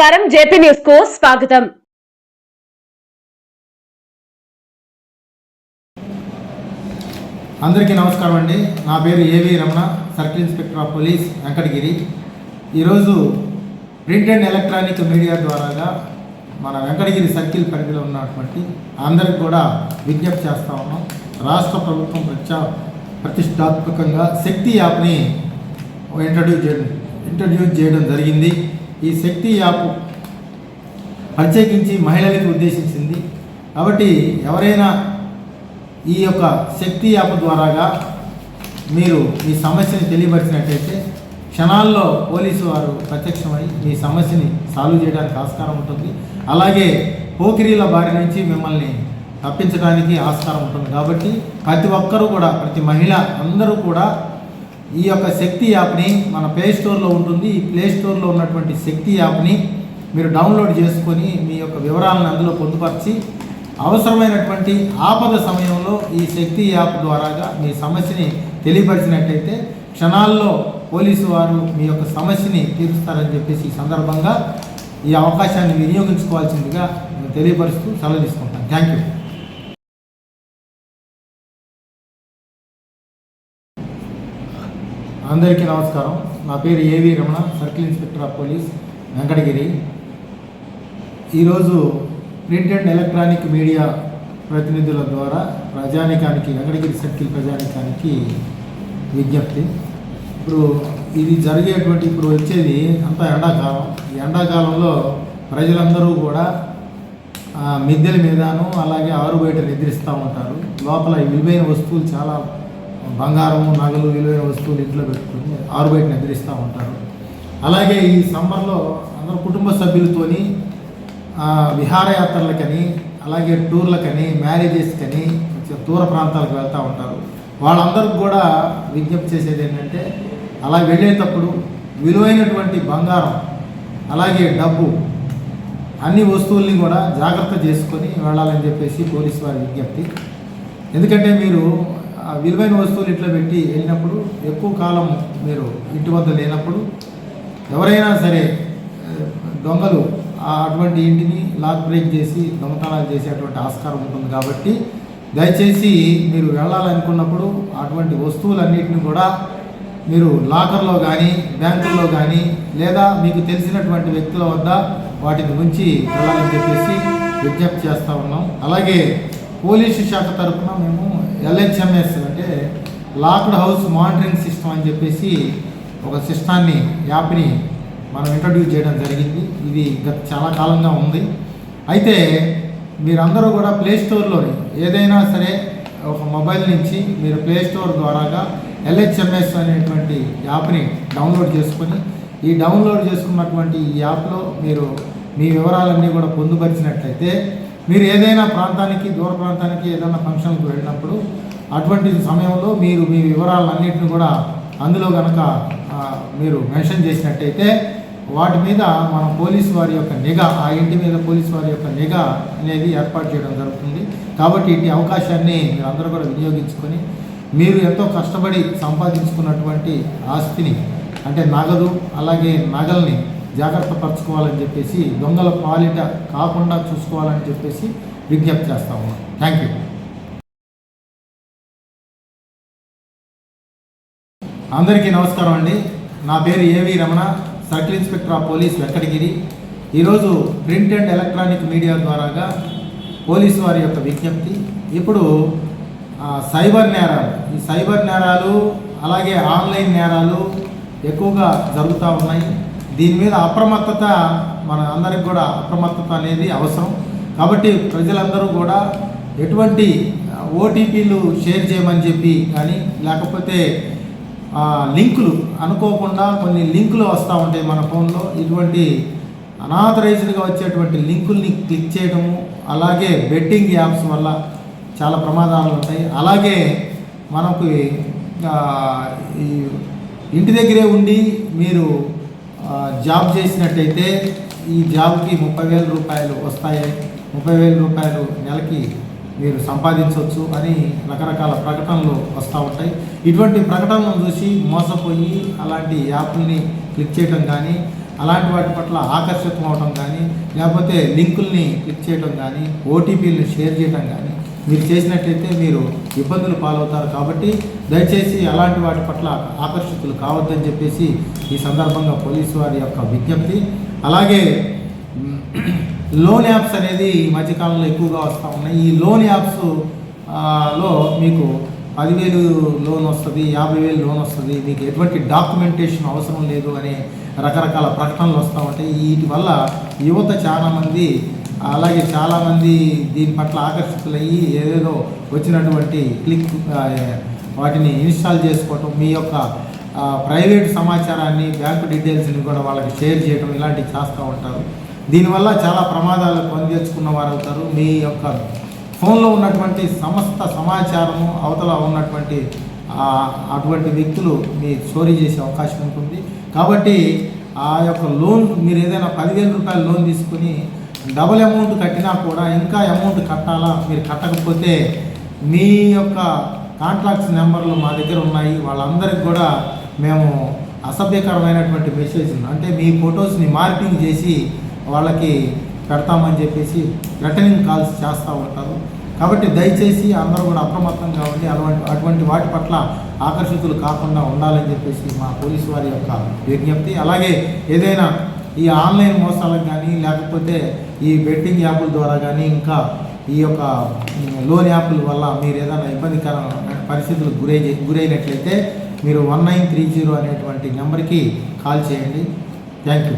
నమస్కారం. జేపీ న్యూస్కు స్వాగతం. అందరికీ నమస్కారం అండి. నా పేరు AV Ramana circle inspector of police Venkatagiri. ఈరోజు ప్రింట్ అండ్ ఎలక్ట్రానిక్ మీడియా ద్వారాగా మన వెంకటగిరి సర్కిల్ పరిధిలో ఉన్నటువంటి అందరికి కూడా విజ్ఞప్తి చేస్తా ఉన్నాం. రాష్ట్ర ప్రభుత్వం ప్రత్యా ప్రతిష్టాత్మకంగా శక్తి యాప్ని ఇంట్రడ్యూస్ చేయడం ఇంట్రడ్యూస్ చేయడం జరిగింది. ఈ శక్తి యాప్ ప్రత్యేకించి మహిళలకు ఉద్దేశించింది. కాబట్టి ఎవరైనా ఈ యొక్క శక్తి యాప్ ద్వారాగా మీరు మీ సమస్యని తెలియపరిచినట్టయితే క్షణాల్లో పోలీసు వారు ప్రత్యక్షమై మీ సమస్యని సాల్వ్ చేయడానికి ఆస్కారం ఉంటుంది. అలాగే పోకిరీల బారి నుంచి మిమ్మల్ని తప్పించడానికి ఆస్కారం ఉంటుంది. కాబట్టి ప్రతి ఒక్కరూ కూడా ప్రతి మహిళ అందరూ కూడా ఈ యొక్క శక్తి యాప్ని మన ప్లే స్టోర్లో ఉంటుంది. ఈ ప్లే స్టోర్లో ఉన్నటువంటి శక్తి యాప్ని మీరు డౌన్లోడ్ చేసుకొని మీ యొక్క వివరాలను అందులో పొందుపరిచి అవసరమైనటువంటి ఆపద సమయంలో ఈ శక్తి యాప్ ద్వారాగా మీ సమస్యని తెలియపరిచినట్టయితే క్షణాల్లో పోలీసు వారు మీ యొక్క సమస్యని తీరుస్తారని చెప్పేసి ఈ సందర్భంగా ఈ అవకాశాన్ని వినియోగించుకోవాల్సిందిగా తెలియపరుస్తూ సెలవు తీసుకుంటాను. థ్యాంక్ యూ అందరికీ నమస్కారం. నా పేరు AV Ramana circle inspector of police Venkatagiri. ఈరోజు ప్రింట్ అండ్ ఎలక్ట్రానిక్ మీడియా ప్రతినిధుల ద్వారా ప్రజానికానికి వెంకటగిరి సర్కిల్ ప్రజానికానికి విజ్ఞప్తి. ఇప్పుడు ఇది జరిగేటువంటి ఇప్పుడు వచ్చేది అంతా ఎండాకాలం. ఈ ఎండాకాలంలో ప్రజలందరూ కూడా మిద్దెల మీదను అలాగే ఆరు బయట నిద్రిస్తూ ఉంటారు. లోపల విలువైన వస్తువులు చాలా బంగారము నగలు విలువైన వస్తువులు ఇంట్లో పెట్టుకుని ఆరు బయట నిద్రిస్తూ ఉంటారు. అలాగే ఈ సమ్మర్లో అందరూ కుటుంబ సభ్యులతోని విహారయాత్రలకని అలాగే టూర్లకని మ్యారేజెస్కని దూర ప్రాంతాలకు వెళ్తూ ఉంటారు. వాళ్ళందరికి కూడా విజ్ఞప్తి చేసేది ఏంటంటే అలా వెళ్ళేటప్పుడు విలువైనటువంటి బంగారం అలాగే డబ్బు అన్ని వస్తువుల్ని కూడా జాగ్రత్త చేసుకొని వెళ్ళాలని చెప్పేసి పోలీసు వారి విజ్ఞప్తి. ఎందుకంటే మీరు విలువైన వస్తువులు ఇట్లా పెట్టి వెళ్ళినప్పుడు ఎక్కువ కాలం మీరు ఇంటి వద్ద లేనప్పుడు ఎవరైనా సరే దొంగలు ఆ అటువంటి ఇంటిని లాక్ బ్రేక్ చేసి దొంగతనాలు చేసేటువంటి ఆస్కారం ఉంటుంది కాబట్టి దయచేసి మీరు వెళ్ళాలనుకున్నప్పుడు అటువంటి వస్తువులన్నింటిని కూడా మీరు లాకర్లో కానీ బ్యాంకుల్లో కానీ లేదా మీకు తెలిసినటువంటి వ్యక్తుల వద్ద వాటిని ఉంచి వెళ్ళాలని చెప్పేసి విజ్ఞప్తి చేస్తూ ఉన్నాం. అలాగే పోలీసు శాఖ తరఫున మేము ఎల్హెచ్ఎంఎస్ అంటే లాక్డ్ హౌస్ మానిటరింగ్ సిస్టమ్ అని చెప్పేసి ఒక సిస్టాన్ని యాప్ని మనం ఇంట్రడ్యూస్ చేయడం జరిగింది. ఇది గత చాలా కాలంగా ఉంది. అయితే మీరందరూ కూడా ప్లే స్టోర్లోని ఏదైనా సరే ఒక మొబైల్ నుంచి మీరు ప్లే స్టోర్ ద్వారాగా ఎల్హెచ్ఎంఎస్ అనేటువంటి యాప్ని డౌన్లోడ్ చేసుకొని ఈ డౌన్లోడ్ చేసుకున్నటువంటి ఈ యాప్లో మీరు మీ వివరాలన్నీ కూడా పొందుపరిచినట్లయితే మీరు ఏదైనా ప్రాంతానికి దూర ప్రాంతానికి ఏదైనా ఫంక్షన్కి వెళ్ళినప్పుడు అటువంటి సమయంలో మీరు మీ వివరాలన్నింటిని కూడా అందులో కనుక మీరు మెన్షన్ చేసినట్టయితే వాటి మీద మన పోలీసు వారి యొక్క నిఘా ఆ ఇంటి మీద పోలీసు వారి యొక్క నిఘా అనేది ఏర్పాటు చేయడం జరుగుతుంది. కాబట్టి ఇట్టి అవకాశాన్ని మీరు అందరూ కూడా వినియోగించుకొని మీరు ఎంతో కష్టపడి సంపాదించుకున్నటువంటి ఆస్తిని అంటే నగదు అలాగే నగల్ని జాగ్రత్త పరచుకోవాలని చెప్పేసి దొంగల పాలిట కాకుండా చూసుకోవాలని చెప్పేసి విజ్ఞప్తి చేస్తాము థ్యాంక్ యూ అందరికీ నమస్కారం అండి. నా పేరు AV Ramana circle inspector of police Venkatagiri. ఈరోజు ప్రింట్ అండ్ ఎలక్ట్రానిక్ మీడియా ద్వారాగా పోలీసు వారి యొక్క విజ్ఞప్తి. ఇప్పుడు సైబర్ నేరాలు. ఈ సైబర్ నేరాలు అలాగే ఆన్లైన్ నేరాలు ఎక్కువగా జరుగుతూ ఉన్నాయి. దీని మీద అప్రమత్తత మన అందరికి కూడా అప్రమత్తత అనేది అవసరం. కాబట్టి ప్రజలందరూ కూడా ఎటువంటి ఓటీపీలు షేర్ చేయమని చెప్పి కానీ లేకపోతే లింకులు అనుకోకుండా కొన్ని లింకులు వస్తూ ఉంటాయి మన ఫోన్లో. ఇటువంటి అనాథరైజ్డ్గా వచ్చేటువంటి లింకుల్ని క్లిక్ చేయడము అలాగే బెట్టింగ్ యాప్స్ వల్ల చాలా ప్రమాదాలు ఉంటాయి. అలాగే మనకు ఈ ఇంటి దగ్గరే ఉండి మీరు జాబ్ చేసినట్టయితే ఈ జాబ్కి ముప్పై వేల రూపాయలు వస్తాయి. ముప్పై వేల రూపాయలు నెలకి మీరు సంపాదించవచ్చు అని రకరకాల ప్రకటనలు వస్తూ ఉంటాయి. ఇటువంటి ప్రకటనలను చూసి మోసపోయి అలాంటి యాప్ని క్లిక్ చేయడం కానీ అలాంటి వాటి పట్ల ఆకర్షితం అవడం కానీ లేకపోతే లింకుల్ని క్లిక్ చేయడం కానీ ఓటీపీలను షేర్ చేయడం కానీ మీరు చేసినట్లయితే మీరు ఇబ్బందులు పాలవుతారు కాబట్టి దయచేసి అలాంటి వాటి పట్ల ఆకర్షితులు కావద్దని చెప్పేసి ఈ సందర్భంగా పోలీసు వారి యొక్క విజ్ఞప్తి. అలాగే లోన్ యాప్స్ అనేది ఈ మధ్యకాలంలో ఎక్కువగా వస్తూ ఉన్నాయి. ఈ లోన్ యాప్స్లో మీకు పదివేలు లోన్ వస్తుంది యాభై వేలు లోన్ వస్తుంది మీకు ఎటువంటి డాక్యుమెంటేషన్ అవసరం లేదు అనే రకరకాల ప్రకటనలు వస్తూ ఉంటాయి. వీటి వల్ల యువత చాలామంది అలాగే చాలామంది దీని పట్ల ఆకర్షితులయ్యి ఏదేదో వచ్చినటువంటి క్లిక్ వాటిని ఇన్స్టాల్ చేసుకోవటం మీ యొక్క ప్రైవేట్ సమాచారాన్ని బ్యాంకు డీటెయిల్స్ని కూడా వాళ్ళకి షేర్ చేయడం ఇలాంటివి చేస్తూ ఉంటారు. దీనివల్ల చాలా ప్రమాదాలు కొని వారు అవుతారు మీ యొక్క ఫోన్లో ఉన్నటువంటి సమస్త సమాచారము అవతల ఉన్నటువంటి అటువంటి వ్యక్తులు మీ చోరీ చేసే అవకాశం ఉంటుంది. కాబట్టి ఆ యొక్క లోన్ మీరు ఏదైనా పదివేల రూపాయల లోన్ తీసుకుని డబుల్ అమౌంట్ కట్టినా కూడా ఇంకా అమౌంట్ కట్టాలా మీరు కట్టకపోతే మీ యొక్క కాంట్రాక్ట్స్ నెంబర్లు మా దగ్గర ఉన్నాయి. వాళ్ళందరికీ కూడా మేము అసభ్యకరమైనటువంటి మెసేజ్ అంటే మీ ఫొటోస్ని మార్పింగ్ చేసి వాళ్ళకి పెడతామని చెప్పేసి రిటర్నింగ్ కాల్స్ చేస్తూ ఉంటారు. కాబట్టి దయచేసి అందరూ కూడా అప్రమత్తంగా ఉండి అటువంటి అటువంటి వాటి పట్ల ఆకర్షితులు కాకుండా ఉండాలని చెప్పేసి మా పోలీసు వారి యొక్క విజ్ఞప్తి. అలాగే ఏదైనా ఈ ఆన్లైన్ మోసాలకు కానీ లేకపోతే ఈ బెట్టింగ్ యాప్ల ద్వారా కానీ ఇంకా ఈ యొక్క లోన్ యాప్ల వల్ల మీరు ఏదైనా ఇబ్బందికర పరిస్థితులకు గురై గురైనట్లయితే మీరు వన్ నైన్ త్రీ జీరో అనేటువంటి నెంబర్కి కాల్ చేయండి. Thank you.